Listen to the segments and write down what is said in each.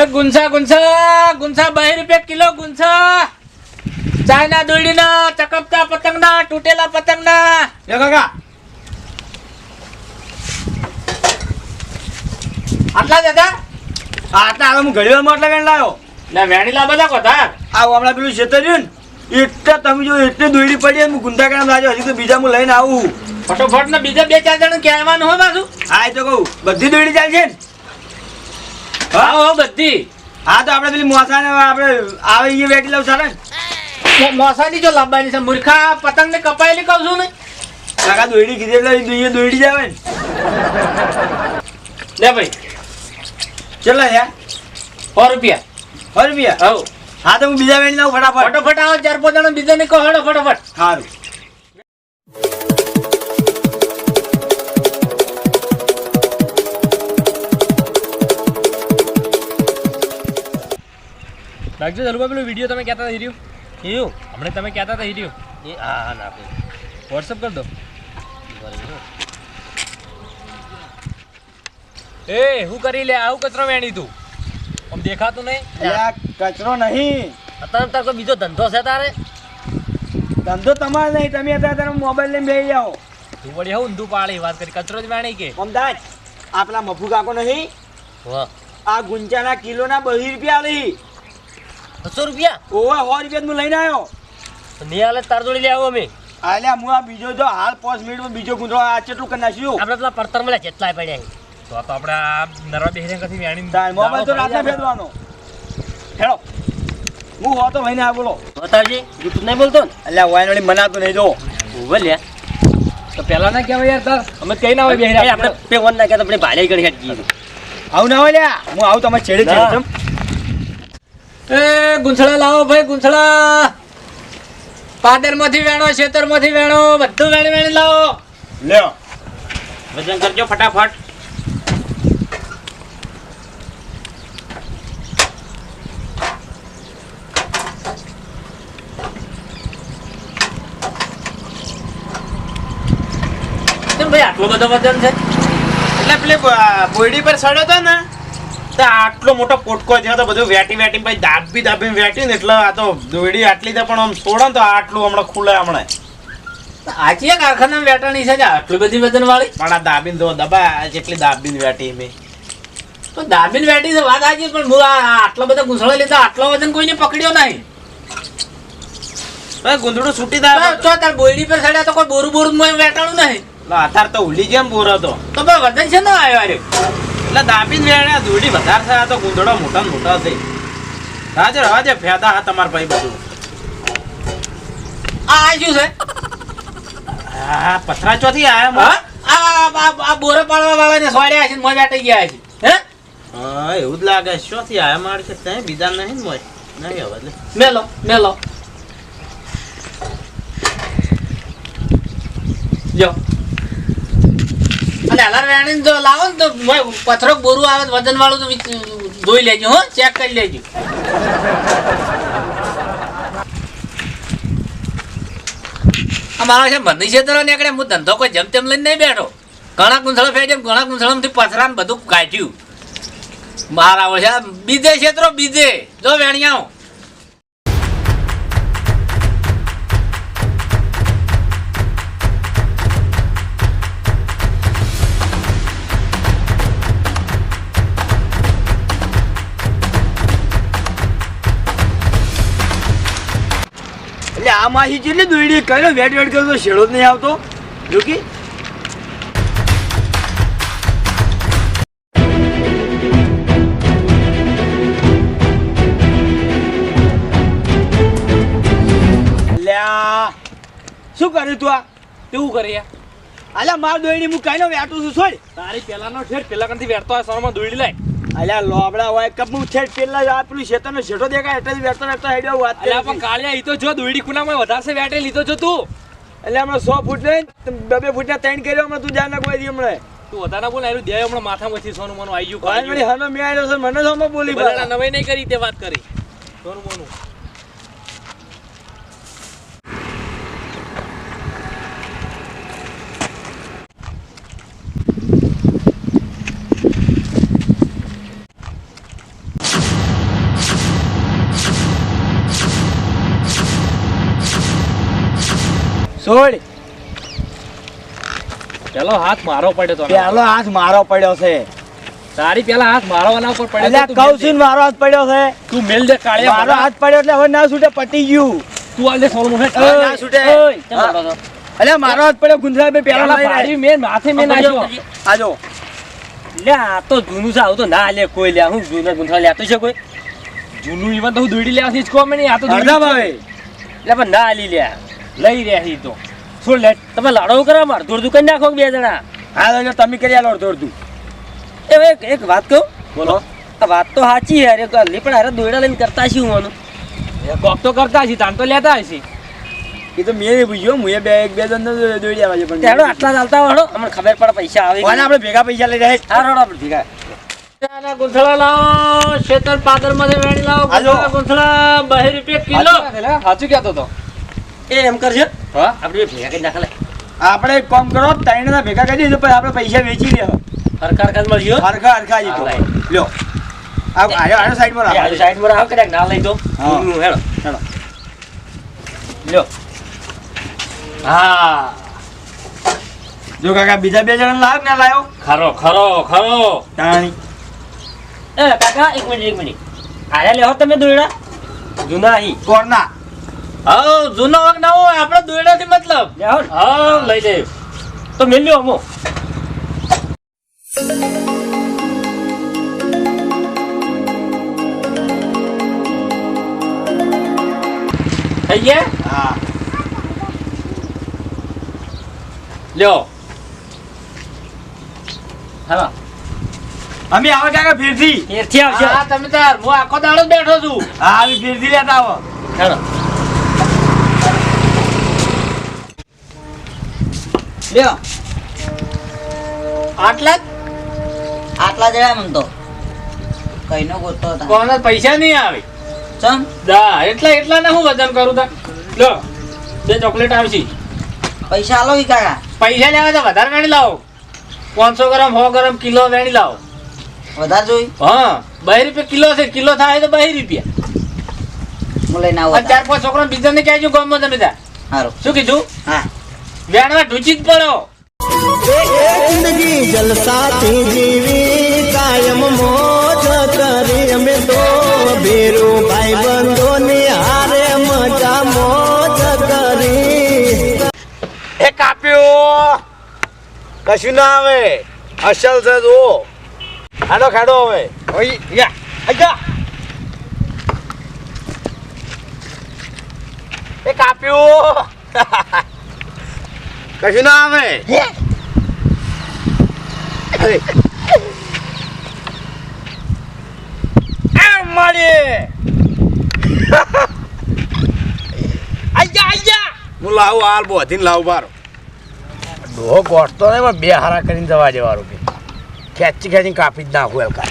એ ગુંસા ગુંસા ગુંસા બે રૂપિયા kilo ગુંસા. China દોડીના ચકપતા પતંગના તૂટેલા પતંગના. લે કાકા. આટલા જ હતા? આટલા હવે હું ઘડી વારમાં આટલા વેણ લાવ્યો ને વેણીલા બધા કોતા આ હમણાં પેલું ખેતર રહ્યું ને એટલે તમે જો એટલી દોડી પડી હું ગુંદા કામ લાજો હજી તો બીજા હું લઈને આવું. ફટોફટ ને બીજા બે ચાર જણ કહેવાનું હોય બાજુ હા એ તો કહું બધી દોડી ચાલશે ને? હા? હો બધી. હા તો આપણે પેલી મોસાને આપણે આવે એ વેટી લઉં મો- મોસાની જો લાંબાની છે મૂર્ખા પતંગ ને કપાયેલી કહું છું ને. કાકા દોડી કીધે એટલે દોડી દોડી જાવે ને. લે ભાઈ. ચલો યાર સો રૂપિયા. સો રૂપિયા? હવ હા તો હું બીજા વેણી લાવું ફટાફટ. ફટાફટ આવો ચાર પાંચ જણા બીજાને કહો ફટોફટ. સારું. નાખજો જલુભા પેલો વીડિયો તમે કહેતા હતા હીર્યો? હીર્યો? હમણાં તમે કહેતા હતા રહ્યું એ હા હા નાખો વોટ્સઅપ કરી દો. બરાબર એ હું કરી લે આવું કચરો વેણી તું. આમ દેખાતું નહીં? કચરો નહીં. અત્યારે તાર બીજો ધંધો છે તારે? ધંધો તમારે નહીં તમે અત્યારે તારો મોબાઈલ લઈને બેસી જાઓ. તું વળી હું ઊંધું પાડી વાત કરી. કચરો જ વેણી કે? અમદાજ આ પેલા મફુ કાકો નહીં આ ગુંચાના કિલોના બહી રૂપિયા લઈ બસો રૂપિયા? ઓવે સો રૂપિયા હું લઈને આવ્યો. નહીં હાલે તાર જોડી લે આવો અમે. આલ્યા હું આ બીજો જો હાલ પાંચ મિનિટમાં બીજો ગુંદરો આ ચેટલું કરી નાખ્યું? આપણે પેલા પડતર મળ્યા જેટલા પડ્યા છે. તો તો આપણે આ નરવા બેહરી કથી વેણી તાર મોબાઈલ તો રાતના ફેરવાનો હેડો. હું હો તો ભાઈને આ બોલો. બતાવજે તું નહીં બોલતો ને? અલ્યા વાઈન વળી મનાતું નહીં જો. ઊભો લે. તો પહેલા ના કહેવાય યાર તાર. અમે કઈ ના હોય એ બેહરી આપણે. પે વન નાખ્યા તો આપણે ભાડે કરી હેઠ ગઈ આવું ના હોય લ્યા. હું આવું તમે છેડે ના. છેડે. એ ગુંસળા લાવો ભાઈ ગુંસળા પાદરમાંથી વેણો ખેતરમાંથી વેણો બધું વેણી વેણી લાવો. લ્યો. વજન કરજો ફટાફટ. ભાઈ આટલો બધો વજન છે? એટલે પેલી બોયડી પર સડ્યો હતો ને. તો આટલો મોટો પોટકો તો બધું વેટી વેટી પછી દાબી દાબી વેટી ને એટલે આ તો દોડી આટલી તો પણ આમ છોડો તો આટલું હમણાં ખુલે હમણાં. આજી એક કારખાના વેટાણી છે આટલી બધી વજન વાળી પણ આ દાબીને તો દબા જેટલી દાબીને વેટી મેં. તો દાબીન વેટી છે વાત આવી પણ હું આટલો બધો બધા લીધો આટલો વજન કોઈને પકડ્યો નહીં. ગુંદડું છૂટી થાય તો તાર બોયડી પર સડ્યા તો કોઈ બોરું બોરું વેટાણું નહીં. અત્યારે તો ઉલી જેમ બોરો તો. ભાઈ વજન છે ને આવ્યો એટલે દાબીને વેણ્યા દોયડી વધારે થયા તો ગુંદડો મોટા ને મોટા થઈ. રાજે હાજર ફેદા હા તમાર ભાઈ બધું આ શું છે? આ પથરા ચોથી આયા? આ આ- બોરે પાડવા વાળાને સોડ્યા છે ને મોય વેટાઈ ગયા છે. હે? હા એવું જ લાગે. ચોથી આયા માર છે? ત્યાં બીજા નહીં મોય? નહીં હવે એટલે. મેલો મેલો. જો. અને હલાર જો લાવો ને તો પથરો બોરું આવે વજન વાળું તો જોઈ લેજો, હો, ચેક કરી લેજો. મારો છે મંદી ક્ષેત્ર નીકળે હું ધંધો કોઈ જેમ તેમ લઈને નહીં બેઠો. ઘણા કુંસળા ફેડ્યા ઘણા કુંસળામાંથી પથરા ને બધું કાઢ્યું. મારા છે બીજે ક્ષેત્રો, બીજે. જો વેણિયાઓ. આ માસી જેટલી દોડી કર્યો વેટ વેટ કર્યો તો શેડો જ નહીં આવતો. જો કે. શું કર્યું તું આ? કેવું કરે યાર? અલ્યા માર દોડી હું કઈ નો વેટું છું છોડ. તારી પહેલાનો ઠેર પેલા કંથી વેટતો આ સરમાં દોડી લાય. અલ્યા લોબડા હોય હું છેડ પેલા આ પેલું શેતરનો શેઠો દેખાય એટલે વેટતો વેટતો હેડ્યો વાત અલ્યા પણ કાળિયા ઈ તો જો દોડી કુનામાં વધારે છે વેટે લીધો છો તું. એટલે હમણાં સો ફૂટ લઈને બે બે ફૂટના ત્રણ કર્યો હમણાં તું જાણ કોઈ દી હમણાં. તું વધારે બોલ એનું દેહ હમણાં માથામાંથી સોનું મોનું આવી ગયું વળી હનો મેં આવ્યો છે મને તો બોલી બધાના નવાઈ નહીં કરી તે વાત કરી. સોનું મોનું. છોડ. પેલો હાથ મારો પડ્યો તો પેલો હાથ મારો પડ્યો છે. તારી પેલા હાથ મારવાના ઉપર પડ્યો એટલે તો તું કહું મેલ દે. છું મારો હાથ પડ્યો છે. તું મેલ દે કાળિયા મારો હાથ પડ્યો એટલે હવે ના છૂટે પટી ગયું. તું આલ સોલ મુહે ના છૂટે. ઓય, મારો? એટલે હાથ પડ્યો ગુંજરા બે પેલા પેલા પાડી મેં માથે મેં નાખ્યો આજો. લે આ તો જૂનું છે આવું તો ના લે કોઈ લે. હું જૂના ગુંથા લેતો છે કોઈ. જૂનું ઈવન તો હું દોડી લેવાથી જ કહો નહીં આ તો દોડી ભાવે. લે પણ ના આલી લે. લઈ રહ્યા તો. શું લે તમે લાડો કરો માર દૂર કરી નાખો બે જણા? હા તો તમે કરી આલો અડધું એ એક એક વાત કહું? બોલો. આ વાત તો સાચી યાર એક લી પણ હારે દોયડા લઈને કરતા છીએ હું કોક તો કરતા છીએ તાન તો લેતા હશે. એ તો મેં પૂછ્યો હું બે એક બે જણ દોડી આવ્યા છે તેડો પણ આટલા ચાલતા વાળો અમને ખબર પડે પૈસા આવે કોને આપણે ભેગા પૈસા લઈ રહ્યા હા રોડ આપણે ભેગા. ગુંથળા લાવો શેતર પાદરમાંથી વેણી લાવો. ગુંથળા બહે રૂપિયા કિલો. સાચું કહેતો તો. એ એમ કરશે હા આપણે ભેગા કરી નાખે આપણે એક કામ કરો ત્રણ ના ભેગા કરી દઈએ પછી આપણે પૈસા વેચી દે હરખા હરકાર મળ્યો હરખા હરખા જ તો. હા, લઈ. લ્યો આ આયો આયો સાઈડમાં એ રાખો સાઈડમાં આવ કદાચ ના લઈ દો હેડો. હેડો. લ્યો. હા. જો કાકા બીજા બે જણા લાવ ના લાયો? ખરો ખરો ખરો. તાણી. એ કાકા એક મિનિટ એક મિનિટ. આયા લેહો તમે દોયડા. જૂના અહીં. કોરના હા જૂનો વાગ ના હોય આપણે દોયડાથી મતલબ. હા લઈ લે તો મેલ્યો અમો થઈ ગયા? હા. લ્યો. હા. અમે આવો કાકા ફેરથી? ફેરથી આવશે હા તમે તાર હું આખો દાડો બેઠો છું. હા આવી ફેરથી લેતા આવો. હેડો. લ્યો. આટલા આટલા જ રહ્યા મન તો. કઈનો ગોતો હતા. કોને પૈસા નહીં આવે? ચમ? દા એટલા એટલા ને હું વજન કરું તા લો બે ચોકલેટ આવશી. પૈસા આલો ઈ કાકા. પૈસા લેવા તો વધારે વેણી લાવો. પાંચસો ગ્રામ સો ગ્રામ કિલો વેણી લાવો. વધારે જોઈ? હા બે રૂપિયા કિલો છે. કિલો થાય તો બે રૂપિયા. હું લઈને આવું ચાર પાંચ છોકરા બીજાને કહેજો ગામમાં તમે ત્યાં. સારું શું કીધું? હા. વેણવા ઢૂચી જ પડો. જિંદગી જલસાથી જીવી કાયમ મોજ કરી અમે તો ભેરુ ભાઈ બંધો ની હારે મજા મોજ કરી. એ કાપ્યો. કશું ના આવે. અસલ છે જો ખાડો ખાડો હવે. ઓય યા આજા. એ કાપ્યો. કશું ના આવે. અરે આ મારી આજા આજા હું લાવું હાલ બોધીને લાવું બારો. ડોહો ગોઠતો ને એમાં બે હારા કરીને જવા દેવાનું કે. ખેંચી ખેંચી કાપી જ નાખું એલકા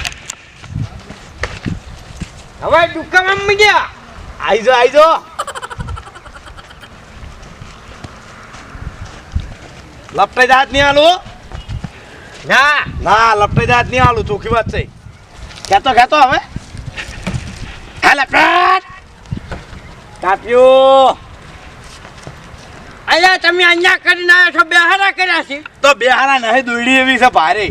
હવે દુકાન મીડ્યા આઈ જો આઈ જો લપટાઈ દાંત નહીં આલું ના. ના લપટાઈ દાંત નહીં આલું ચોખ્ખી વાત છે. ખેતો ખેતો હવે. હા લપટ કાપ્યો. અલ્યા તમે અહીંયા કરીને આવ્યા છો બે હારા કર્યા છે. તો બે હારા નહીં દોડી એવી છે ભારે.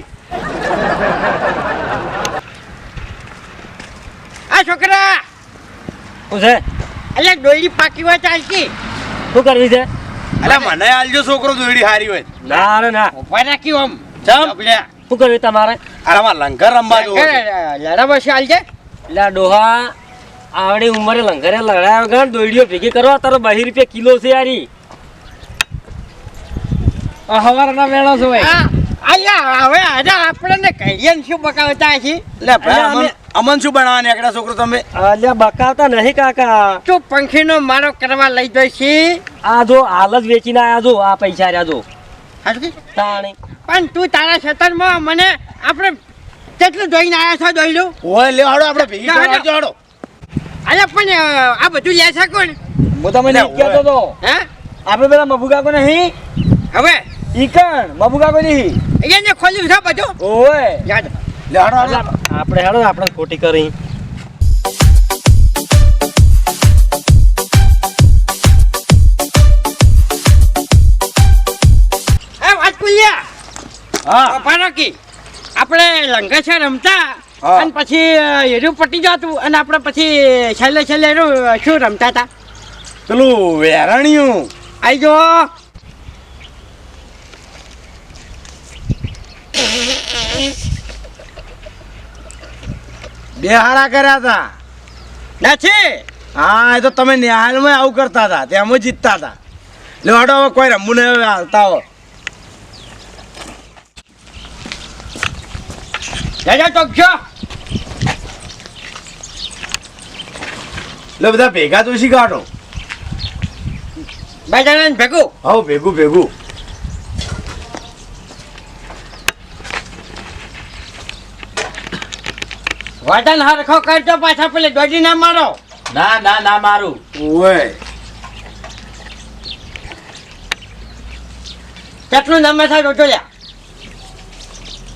આ છોકરા. શું છે? અલ્યા દોડી પાકી વાત ચાલતી શું કરવી છે? અલે મને આલજો છોકરો જોડી હારી હોય. ના રે ના. ઊભા રાખી આમ. ચમ. શું કરવી તમારે? અરે માં લંગર રમવા જો લડા બસ આલજે. લા ડોહા આવડી ઉંમરે લંગરે લડાયા વગર દોડીઓ ભેગી કરવા તારો બાહી રૂપિયા કિલો છે યારી. હવારના વેણો છે ભાઈ. આ હવે આજે આપણે કહીએ ને શું બકાવતા છે લે ભાઈ અમે- અમન શું બનાવવાની એકડા છોકરો તમે? અલ્યા બકાવતા નહીં કાકા. તું પંખીનો મારો કરવા લઈ જાય છે? આ જો હાલ જ વેચીને આયા જો આ પૈસા રહ્યા જો. તાણી. પણ તું તારા ખેતરમાં મને આપણે કેટલું જોઈને આયા છો દોયડું? ઓય લે હાડો આપણે ભેગી ના, કરવા હાડો. અલ્યા પણ આ બધું લે છે કોણ? હું તમને કહેતો તો. હે? આપણે પેલા મબુ કાકો નહીં? હવે? ઈકણ મબુ કાકો નહીં. અહીંયા ખોલ્યું છે બધું? ઓય. યાદ. લે હાડો હાડો. આપણે હેડો આપણે ખોટી કરી. આપણે લંકા રમતા અને પછી એડું પટી જતું અને આપણે પછી છેલ્લે છેલ્લે એનું શું રમતા હતા? પેલું વેરાણિયું. આવી જો Thank બે હારા કર્યા હતા નથી હા એ તો તમે નિહાલમાં આવું કરતા હતા તેમાં જીતતા હતા એટલે હડો હવે કોઈ રમવું નહીં હવે આવતા હો. તો છો. એટલે બધા ભેગા તો શી કાઢો બે જણાને ભેગું. હા ભેગું ભેગું. વજન હરખો કરજો પાછા પેલે દોડી ના મારો. ના ના ના મારું. ઓય. કેટલું નામે થાય લ્યા.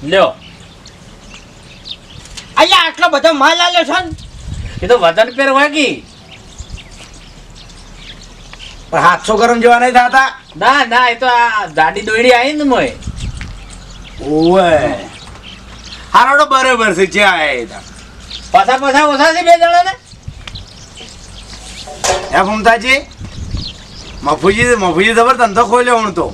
લ્યો. અહીંયા આટલો બધો માલ આલ્યો છે ને? એ તો વજન પેર વાગી. પણ હાથસો ગરમ જોવા નહીં થતા. ના ના એ તો આ દાડી દોડી આવી ને મોય. ઓય. હારોડો બરોબર છે જે આયા પાછા પાછા ઓછા છે બે જણા ને? એ ભૂમતાજી મફુજી મફુજી ખબર ધંધો ખોલ્યો હું તો.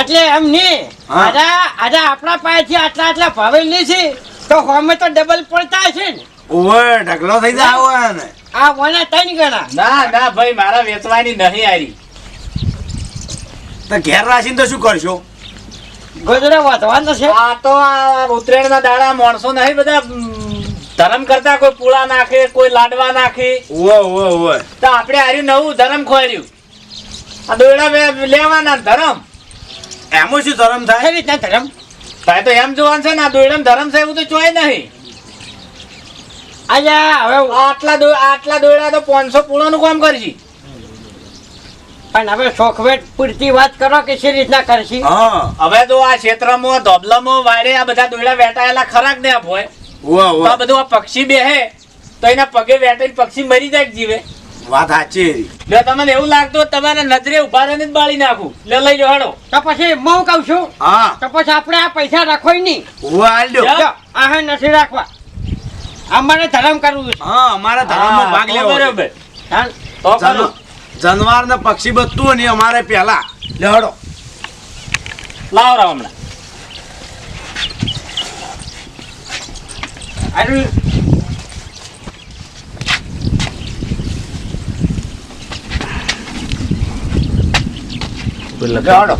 એટલે એમ નહીં. આજા આજે આપણા પાસેથી આટલા આટલા ભાવે નહીં છે. તો અમે તો ડબલ પડતા છે ને. ઓવે ઢગલો થઈ જાય આવો ને આ વના ત્રણ ગણા. ના ના ભાઈ મારા વેચવાની નહીં આરી તો ઘેર રાખીને તો શું કરશો? ગોદડા વધવાનો છે? આ તો આ ઉત્તરાયણના દાડા માણસો નહીં બધા ધરમ કરતા કોઈ પૂળા નાખે કોઈ લાડવા નાખે. ઓય ઓય ઓય તો આપણે હાર્યું નવું ધરમ ખોર્યું આ દોયડા લેવાના ધરમ. એમાં શું ધરમ થાય? એવી રીતના ધરમ? ભાઈ તો એમ જોવાનું છે ને આ દોયડામાં ધરમ છે એવું તો ચોય નહીં. આજે હવે આટલા દો આટલા દોયડા તો પાંચસો પૂળાનું કામ કરશી. પણ હવે શોખવેટ પૂરતી વાત કરો કે શી રીતના કરશી? હા. હવે તો આ ક્ષેત્રમાં ધોબલામાં વાડે આ બધા દોયડા વેટાયેલા ખરાક ને આપો ઓય તો આ બધું આ પક્ષી બેહે તો એના પગે વેટાઈને પક્ષી મરી જાય જીવે? વાત સાચી લે તમને એવું લાગતું તમારે નજરે ઊભા રહીને જ બાળી નાખું. લે લઈ જાઓ હાડો તો પછી હું કહું છું? હા. તો પછી આપણે આ પૈસા રાખો નહીં. આ હે નથી રાખવા. અમારે ધરમ કરવું છે. હા અમારા ધર્મમાં ભાગ લેવો. બરોબર. હા? તો ખરું. જાનવર ને પક્ષી બધું નહીં અમારે પેલા લેહડો લાવ રાવ હમણાં. હારું. લેહડો